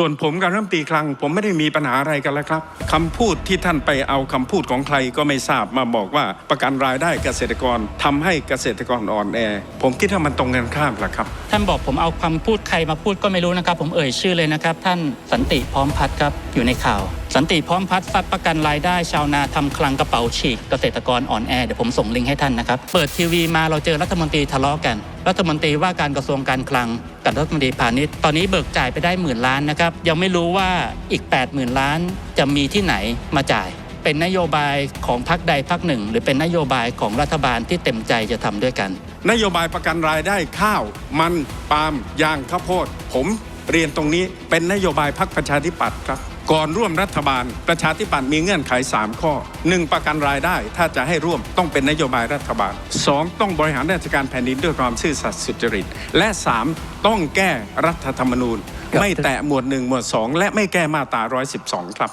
ส่วนผมกับรัฐมนตรีคลัง ผมไม่ได้มีปัญหาอะไรกันแล้วครับคำพูดที่ท่านไปเอาคำพูดของใครก็ไม่ทราบมาบอกว่าประกันรายได้เกษตรกรทำให้เกษตรกรอ่อนแอ ผมคิดว่ามันตรงกันข้ามแหละครับ ท่านบอกผมเอาคำพูดใครมาพูดก็ไม่รู้นะครับ ผมเอ่ยชื่อเลยนะครับ ท่านสันติพร้อมพัฒน์ครับอยู่ในข่าว สันติพร้อมพัฒน์ฟัดประกันรายได้ ชาวนาทำคลังกระเป๋าฉีกเกษตรกรอ่อนแอเดี๋ยวผมส่งลิงก์ให้ท่านนะครับเปิดทีวีมาเราเจอรัฐมนตรีทะเลาะกัน รัฐมนตรีว่าการกระทรวงการคลังกับรัฐมนตรีพาณิชย์ตอนนี้เบิกจ่ายไปได้หมื่นล้านนะครับยังไม่รู้ว่าอีก 8 0,000 ล้านจะมีที่ไหนมาจ่าย เป็นนโยบายของพรรคใดพรรคหนึ่ง หรือเป็นนโยบายของรัฐบาลที่เต็มใจจะทำด้วยกัน นโยบายประกันรายได้ข้าว มันปาล์มยางข้าวโพด ผมเรียนตรงนี้เป็นนโยบายพรรคประชาธิปัตย์ครับ ก่อนร่วมรัฐบาล ประชาธิปัตย์มีเงื่อนไข 3 ข้อ 1. ประกันรายได้ถ้าจะให้ร่วมต้องเป็นนโยบายรัฐบาล 2. ต้องบริหารราชการแผ่นดินด้วยความซื่อสัตย์สุจริต และ 3. ต้องแก้รัฐธรรมนูญครับไม่แตะหมวด 1 หมวด 2 และไม่แก้มาตรา 112 ครับ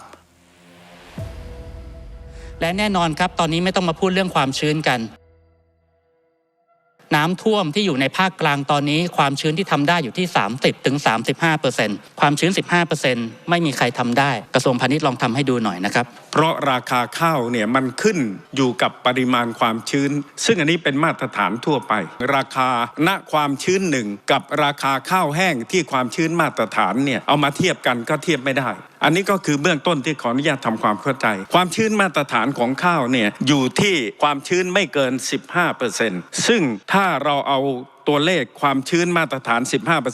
และแน่นอนครับตอนนี้ไม่ต้องมาพูดเรื่องความชื้นกัน น้ำท่วมที่อยู่ในภาคกลางตอนนี้ ความชื้นที่ทำได้อยู่ที่ 30ถึง35 ความชื้น 15 ไม่มีใครทำได้ กระทรวงพาณิชย์ลองทำให้ดูหน่อยนะครับ เพราะราคาข้าวเนี่ยมันขึ้นอยู่กับปริมาณความชื้น ซึ่งอันนี้เป็นมาตรฐานทั่วไป ราคาณความชื้นหนึ่งกับราคาข้าวแห้งที่ความชื้นมาตรฐานเนี่ยเอามาเทียบกันก็เทียบไม่ได้ อันนี้ก็คือเบื้องต้นที่ขออนุญาตทำความเข้าใจ ความชื้นมาตรฐานของข้าวเนี่ยอยู่ที่ความชื้นไม่เกิน 15%ซึ่งถ้าเราเอาตัวเลขความชื้นมาตรฐาน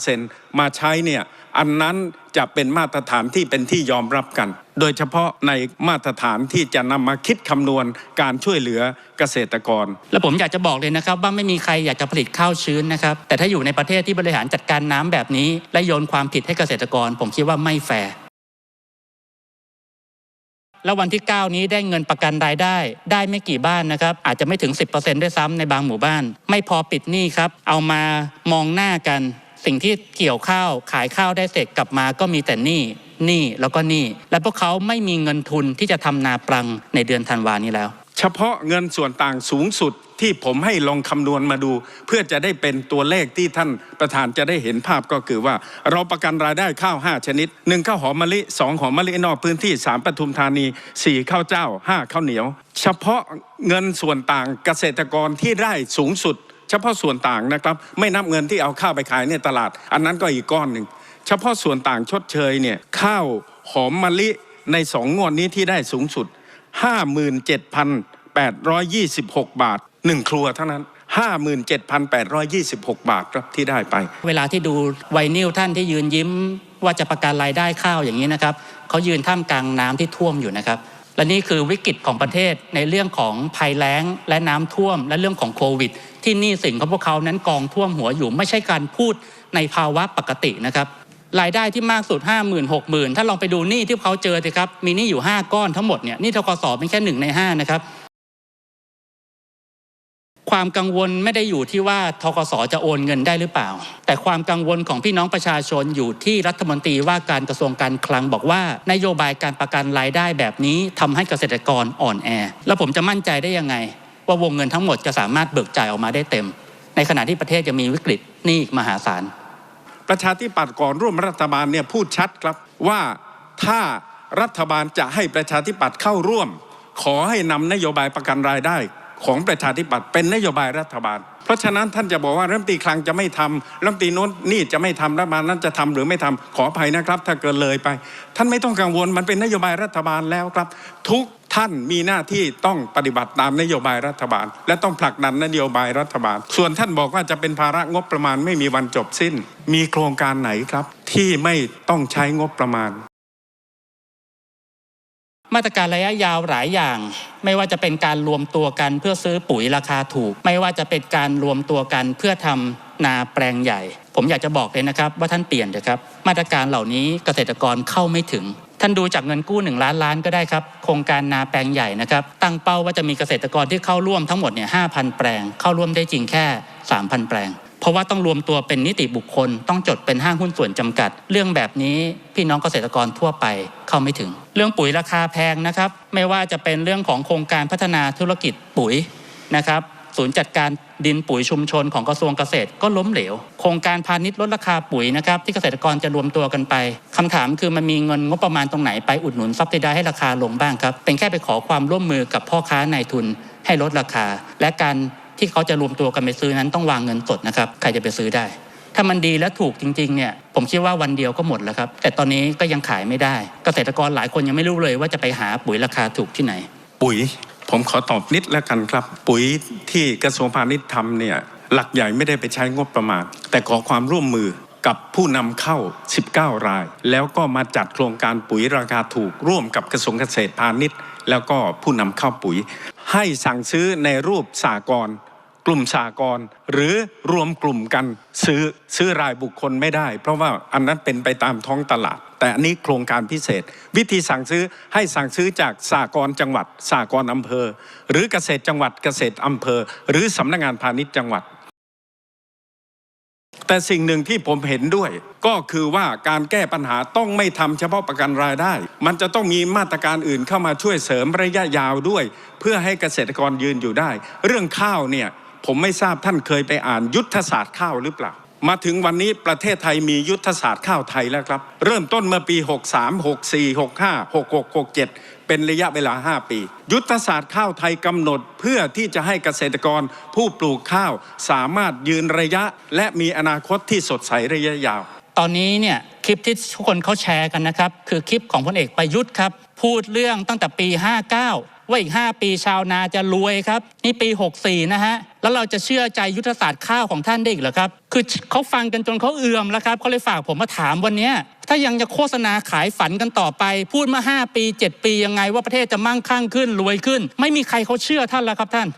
15%มาใช้เนี่ยอันนั้นจะเป็นมาตรฐานที่เป็นที่ยอมรับกัน โดยเฉพาะในมาตรฐานที่จะนำมาคิดคำนวณการช่วยเหลือเกษตรกร แล้วผมอยากจะบอกเลยนะครับ ว่าไม่มีใครอยากจะผลิตข้าวชื้นนะครับ แต่ถ้าอยู่ในประเทศที่บริหารจัดการน้ำแบบนี้ และโยนความผิดให้เกษตรกร ผมคิดว่าไม่แฟร์ แล้ววันที่ 9 นี้ได้เงินประกันรายได้ ได้ไม่กี่บ้านนะครับ อาจจะไม่ถึง 10%ด้วยซ้ำในบางหมู่บ้าน ไม่พอปิดหนี้ครับ เอามามองหน้ากัน สิ่งที่เกี่ยวข้าว ขายข้าวได้เสร็จกลับมาก็มีแต่หนี้หนี้แล้วก็หนี้และพวกเขาไม่มีเงินทุนที่จะทำนาปรังในเดือนธันวานี้แล้ว เฉพาะเงินส่วนต่างสูงสุดที่ผมให้ลองคำนวณมาดู เพื่อจะได้เป็นตัวเลขที่ท่านประธานจะได้เห็นภาพก็คือว่า เราประกันรายได้ข้าว 5 ชนิด 1 ข้าวหอมมะลิ 2 หอมมะลินอกพื้นที่ 3ปทุมธานี 4 ข้าวเจ้า 5 ข้าวเหนียว เฉพาะเงินส่วนต่างเกษตรกรที่ได้สูงสุด เฉพาะส่วนต่างนะครับ ไม่นับเงินที่เอาข้าวไปขายในตลาด อันนั้นก็อีกก้อนหนึ่งเฉพาะส่วนต่างชดเชยเนี่ยข้าวหอมมะลิในสองงวดนี้ที่ได้สูงสุด 57,826บาท1ครัวเท่านั้น57,826 บาทครับที่ได้ไป เวลาที่ดูไวนิลท่านที่ยืนยิ้ม ว่าจะประกันรายได้ข้าวอย่างนี้นะครับเขายืนท่ามกลางน้ำที่ท่วมอยู่นะครับ และนี่คือวิกฤตของประเทศในเรื่องของภัยแล้งและน้ำท่วม และเรื่องของโควิด ที่นี้สินของพวกเขานั้นกองท่วมหัวอยู่ไม่ใช่การพูดในภาวะปกตินะครับ รายได้ที่มากสุด 5 0 0 0 0 6 0 0 0 ถ้าลองไปดูหนี้ที่เขาเจอสิครับ มีหนี้อยู่ 5 ก้อนทั้งหมดเนี่ยหนี่ทกสเป็นแค่หนึ่งในห้านะครับ ความกังวลไม่ได้อยู่ที่ว่าทกสจะโอนเงินได้หรือเปล่า แต่ความกังวลของพี่น้องประชาชนอยู่ที่รัฐมนตรีว่าการกระทรวงการคลังบอกว่า นโยบายการประกันรายได้แบบนี้ทำให้เกษตรกรอ่อนแอ แล้วผมจะมั่นใจได้ยังไง ว่าวงเงินทั้งหมดจะสามารถเบิกจ่ายออกมาได้เต็ม ในขณะที่ประเทศจะมีวิกฤตหนี้อีกมหาศาล ประชาธิปัตย์ก่อนร่วมรัฐบาลเนี่ยพูดชัดครับว่าถ้ารัฐบาลจะให้ประชาธิปัตย์เข้าร่วม ขอให้นำนโยบายประกันรายได้ของประชาธิปัตย์เป็นนโยบายรัฐบาล เพราะฉะนั้นท่านจะบอกว่ารัฐมนตรีคลังจะไม่ทำรัฐมนตรีโน้นนี่จะไม่ทำรัฐบาลนั้นจะทำหรือไม่ทำขออภัยนะครับ ถ้าเกินเลยไป ท่านไม่ต้องกังวลมันเป็นนโยบายรัฐบาลแล้วครับ ทุก ท่านมีหน้าที่ต้องปฏิบัติตามนโยบายรัฐบาล และต้องผลักดันนโยบายรัฐบาล ส่วนท่านบอกว่าจะเป็นภาระงบประมาณไม่มีวันจบสิ้น มีโครงการไหนครับ ที่ไม่ต้องใช้งบประมาณ มาตรการระยะยาวหลายอย่าง ไม่ว่าจะเป็นการรวมตัวกันเพื่อซื้อปุ๋ยราคาถูก ไม่ว่าจะเป็นการรวมตัวกันเพื่อทำนาแปลงใหญ่ ผมอยากจะบอกเลยนะครับ ว่าท่านเปลี่ยนเถอะครับ มาตรการเหล่านี้เกษตรกรเข้าไม่ถึง ท่านดูจากเงินกู้ 1 ล้านล้านก็ได้ครับ โครงการนาแปลงใหญ่นะครับ ตั้งเป้าว่าจะมีเกษตรกรที่เข้าร่วมทั้งหมดเนี่ย5,000แปลง เข้าร่วมได้จริงแค่ 3,000 แปลง เพราะว่าต้องรวมตัวเป็นนิติบุคคล ต้องจดเป็นห้างหุ้นส่วนจำกัด เรื่องแบบนี้พี่น้องเกษตรกรทั่วไปเข้าไม่ถึง เรื่องปุ๋ยราคาแพงนะครับ ไม่ว่าจะเป็นเรื่องของโครงการพัฒนาธุรกิจปุ๋ยนะครับ ศูนย์จัดการดินปุ๋ยชุมชนของกระทรวงเกษตรก็ล้มเหลว โครงการพาณิชย์ลดราคาปุ๋ยนะครับที่เกษตรกรจะรวมตัวกันไปคำถามคือมันมีเงินงบประมาณตรงไหนไปอุดหนุนซับซิไดให้ราคาลงบ้างครับเป็นแค่ไปขอความร่วมมือกับพ่อค้านายทุนให้ลดราคา และการที่เขาจะรวมตัวกันไปซื้อนั้นต้องวางเงินสดนะครับใครจะไปซื้อได้ ถ้ามันดีและถูกจริงๆเนี่ยผมคิดว่าวันเดียวก็หมดแล้วครับ แต่ตอนนี้ก็ยังขายไม่ได้ เกษตรกรหลายคนยังไม่รู้เลยว่าจะไปหาปุ๋ยราคาถูกที่ไหน ปุ๋ย ผมขอตอบนิดแล้วกันครับ ปุ๋ยที่กระทรวงพาณิชย์ทำเนี่ยหลักใหญ่ไม่ได้ไปใช้งบประมาณ แต่ขอความร่วมมือกับผู้นำเข้า 19 ราย แล้วก็มาจัดโครงการปุ๋ยราคาถูกร่วมกับกระทรวงเกษตรพาณิชย์ แล้วก็ผู้นำเข้าปุ๋ย ให้สั่งซื้อในรูปสากล กลุ่มสากลหรือรวมกลุ่มกันซื้อซื้อรายบุคคลไม่ได้ เพราะว่าอันนั้นเป็นไปตามท้องตลาด แต่อันนี้โครงการพิเศษ วิธีสั่งซื้อให้สั่งซื้อจากสากลจังหวัดสากลอำเภอ หรือเกษตรจังหวัดเกษตรอำเภอ หรือสำนักงานพาณิชย์จังหวัด แต่สิ่งหนึ่งที่ผมเห็นด้วย ก็คือว่าการแก้ปัญหาต้องไม่ทำเฉพาะประกันรายได้ มันจะต้องมีมาตรการอื่นเข้ามาช่วยเสริมระยะยาวด้วย เพื่อให้เกษตรกรยืนอยู่ได้ เรื่องข้าวเนี่ย ผมไม่ทราบท่านเคยไปอ่านยุทธศาสตร์ข้าวหรือเปล่า มาถึงวันนี้ประเทศไทยมียุทธศาสตร์ข้าวไทยแล้วครับ เริ่มต้นเมื่อปี 63 64 65 66 67 เป็นระยะเวลา 5 ปี ยุทธศาสตร์ข้าวไทยกำหนดเพื่อที่จะให้เกษตรกรผู้ปลูกข้าวสามารถยืนระยะ และมีอนาคตที่สดใสระยะยาว ตอนนี้เนี่ย คลิปที่ทุกคนเขาแชร์กันนะครับ คือคลิปของพลเอกประยุทธ์ครับ พูดเรื่องตั้งแต่ปี 59 ว่าอีก 5 ปีชาวนาจะรวยครับ นี่ปี 64 นะฮะ แล้วเราจะเชื่อใจยุทธศาสตร์ข้าวของท่านได้อีกเหรอครับ คือเขาฟังกันจนเขาเอื่อมแล้วครับเขาเลยฝากผมมาถามวันนี้ถ้ายังจะโฆษณาขายฝันกันต่อไป พูดมา 5 ปี 7 ปียังไงว่าประเทศจะมั่งคั่งขึ้นรวยขึ้น ไม่มีใครเขาเชื่อท่านแล้วครับท่าน